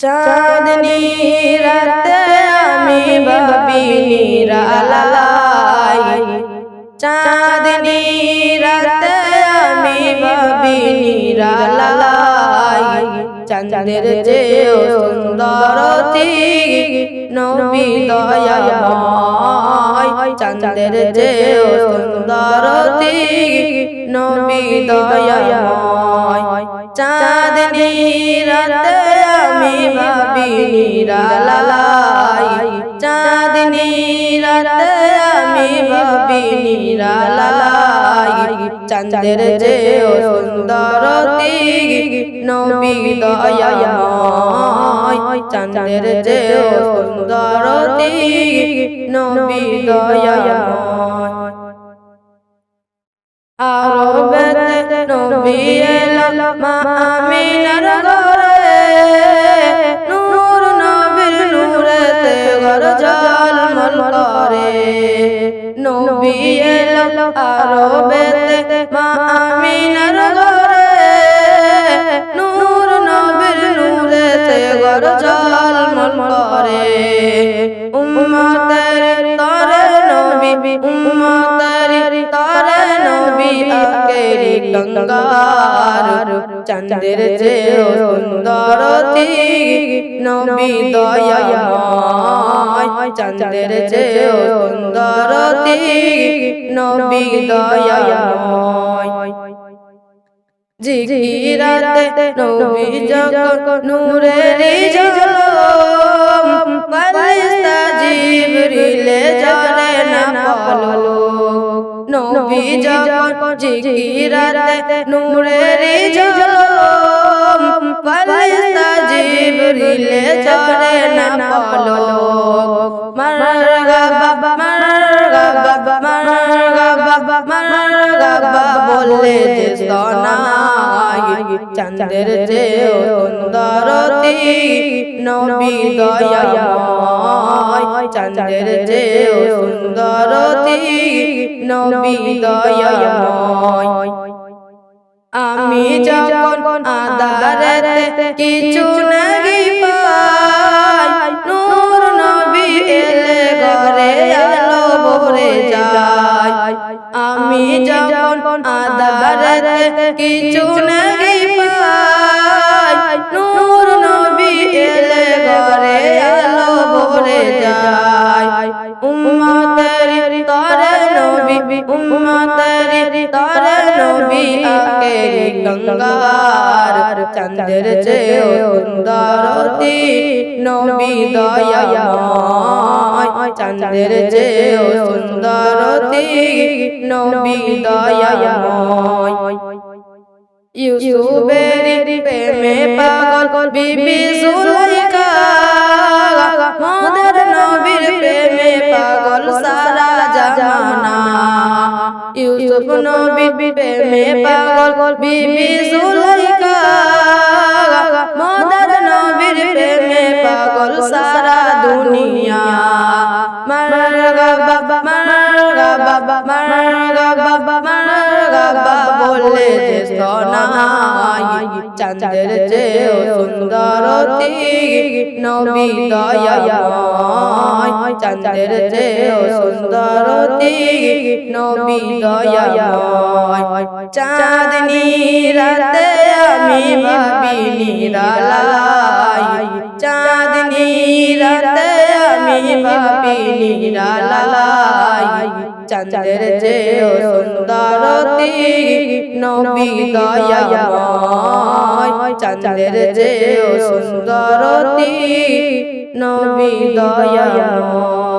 চাঁদনি রাতে আমি ভাবি নিরালাই চাঁদনি রাতে আমি ভাবি নিরালাই চন্দ্রের যে সুন্দরতি নবী দয়াময়। চন্দ্রের যে সুন্দরতি নবী দয়াময়। চাঁদনি রাতে নিরালাই চাঁদনি রাতে আমি ভাবি নিরালাই চন্দ্রের যে সুন্দরতি নবী দয়াময়। চন্দ্রের যে সুন্দরতি নবী দয়াময়। আরবেতে নবী এলো মা নবী এলো আরবেতে মা আমিনার ঘরে নূর নবীর নূরেতে ঘর ঝলমল করে। উম্মতের তরে নবী, উম্মতের তরে নবী আকেরি চন্দ্রের যে সুন্দরতি নবী দয়াময়। চন্দ্রের যে সুন্দরতি নবী দয়াময়। জিকিরাতে নবী যখন নূরের ঝলম ফরিস্তা জিবরিলে জরে না বলো নবী যখন জিকিরাতে নূরের ঝলম ফরিস্তা জিবরিলে জরে না বলো চন্দ্রের যে সুন্দরতি নবী দয়াময়। চন্দ্রের যে সুন্দরতি নবী দয়াময়। আমি যখন আদারতে কিছু নাগি পাই নূর নবী এলে ঘরে আলো ভরে যায়। আমি যখন আদারতে কিছু নাগি উম্মতের তরে নবী আকেরি গঙ্গার চন্দ্রের যে সুন্দরতি নবী দয়াময়। চন্দ্রের যে সুন্দরতি নবী দয়াময়। ইউসুফের প্রেমে পাগল বিবি সুলাইকা ইউসুফ নবীর প্রেমে পাগল বিবি সুলাইকা মোদের নবীর প্রেমে পাগল সারা দুনিয়া। মারগাবা মারগাবা মারগাবা মারগাবা বলে যে সোনাই চন্দ্রের যে সুন্দরতি নবী দয়াময়। চন্দ্রের যে সুন্দরতি নবী দয়াময়। চাঁদনি রাতে আমি ভাবি নিরালাই চাঁদনি রাতে আমি ভাবি নিরালাই চন্দ্রের যে সুন্দরতি নবী দয়াময়। চন্দ্রের যে সুন্দরতি নবী দয়াময়।